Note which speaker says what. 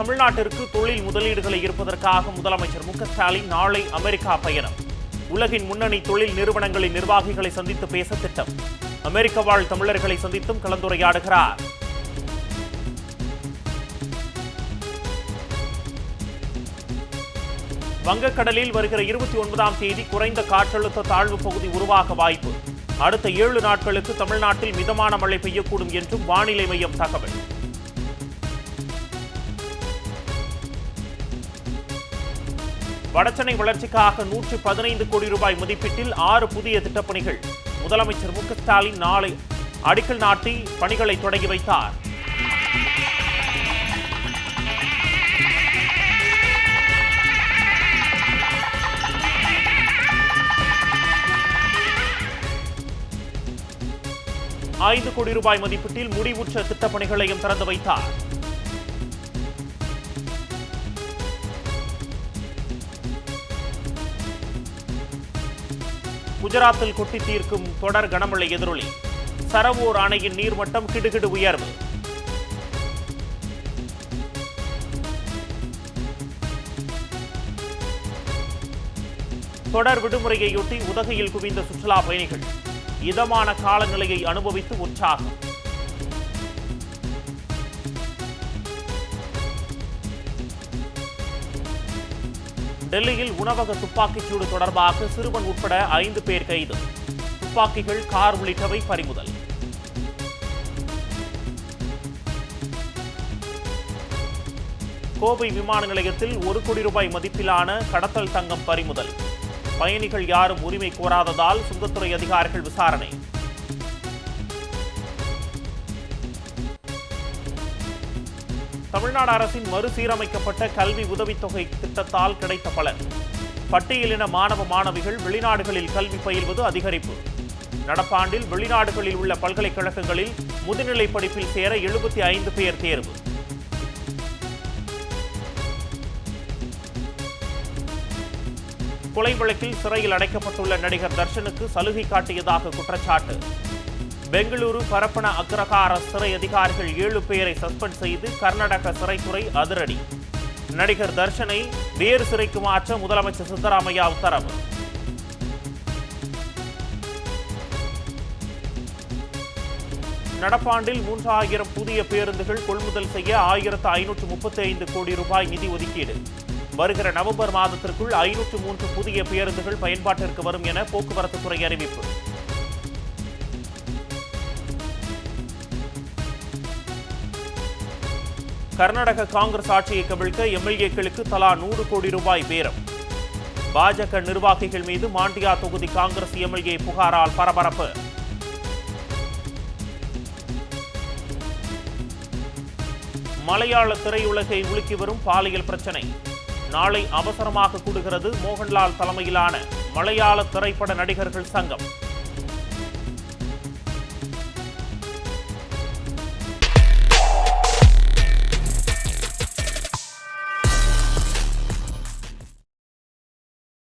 Speaker 1: தமிழ்நாட்டிற்கு தொழில் முதலீடுகளை ஈர்ப்பதற்காக முதலமைச்சர் மு ஸ்டாலின் நாளை அமெரிக்கா பயணம். உலகின் முன்னணி தொழில் நிறுவனங்களின் நிர்வாகிகளை சந்தித்து பேச திட்டம். அமெரிக்க வாழ் தமிழர்களை சந்தித்தும் கலந்துரையாடுகிறார். வங்கக்கடலில் வருகிற இருபத்தி ஒன்பதாம் தேதி குறைந்த காற்றழுத்த தாழ்வு பகுதி உருவாக வாய்ப்பு. அடுத்த ஏழு நாட்களுக்கு தமிழ்நாட்டில் மிதமான மழை பெய்யக்கூடும் என்றும் வானிலை மையம் தகவல். வடசென்னை வளர்ச்சிக்காக நூற்று பதினைந்து கோடி ரூபாய் மதிப்பீட்டில் ஆறு புதிய திட்டப்பணிகள். முதலமைச்சர் மு ஸ்டாலின் நாளை அடிக்கல் நாட்டி பணிகளை தொடங்கி வைத்தார். ஐந்து கோடி ரூபாய் மதிப்பீட்டில் முடிவுற்ற திட்டப்பணிகளையும் திறந்து வைத்தார். குஜராத்தில் கொட்டி தீர்க்கும் தொடர் கனமழை எதிரொலி. சரவூர் அணையின் நீர்மட்டம் கிடுகிடு உயர்வு. தொடர் விடுமுறையையொட்டி உதகையில் குவிந்த சுற்றுலா பயணிகள். இதமான காலநிலையை அனுபவித்து உற்சாகம். டெல்லியில் உணவக துப்பாக்கிச்சூடு தொடர்பாக சிறுவன் உட்பட ஐந்து பேர் கைது. துப்பாக்கிகள் கார் உள்ளிட்டவை பறிமுதல். கோவை விமான நிலையத்தில் ஒரு கோடி ரூபாய் மதிப்பிலான கடத்தல் தங்கம் பறிமுதல். பயணிகள் யாரும் உரிமை கோராததால் சுங்கத்துறை அதிகாரிகள் விசாரணை. தமிழ்நாடு அரசின் மறுசீரமைக்கப்பட்ட கல்வி உதவித்தொகை திட்டத்தால் கிடைத்த பலன். பட்டியலின மாணவ மாணவிகள் வெளிநாடுகளில் கல்வி பயில்வது அதிகரிப்பு. நடப்பாண்டில் வெளிநாடுகளில் உள்ள பல்கலைக்கழகங்களில் முதுநிலை படிப்பில் சேர எழுபத்தி ஐந்து பேர் தேர்வு. கொலை வழக்கில் சிறையில் அடைக்கப்பட்டுள்ள நடிகர் தர்ஷனுக்கு சலுகை காட்டியதாக குற்றச்சாட்டு. பெங்களூரு பரப்பன அக்ரஹார சிறை அதிகாரிகள் ஏழு பேரை சஸ்பெண்ட் செய்து கர்நாடக சிறைத்துறை அதிரடி. நடிகர் தர்ஷனை வேறு சிறைக்கு மாற்ற முதலமைச்சர் சித்தராமையா உத்தரவு. நடப்பாண்டில் மூன்றாயிரம் புதிய பேருந்துகள் கொள்முதல் செய்ய ஆயிரத்து ஐநூற்று முப்பத்தி ஐந்து கோடி ரூபாய் நிதி ஒதுக்கீடு. வருகிற நவம்பர் மாதத்திற்குள் ஐநூற்று மூன்று புதிய பேருந்துகள் பயன்பாட்டிற்கு வரும் என போக்குவரத்து துறை அறிவிப்பு. கர்நாடக காங்கிரஸ் ஆட்சியை கவிழ்க்க எம்எல்ஏக்களுக்கு தலா நூறு கோடி ரூபாய் பேரம். பாஜக நிர்வாகிகள் மீது மாண்டியா தொகுதி காங்கிரஸ் எம்எல்ஏ புகாரால் பரபரப்பு. மலையாள திரையுலகை உலுக்கி வரும் பாலியல் பிரச்சனை. நாளை அவசரமாக கூடுகிறது மோகன்லால் தலைமையிலான மலையாள திரைப்பட நடிகர்கள் சங்கம்.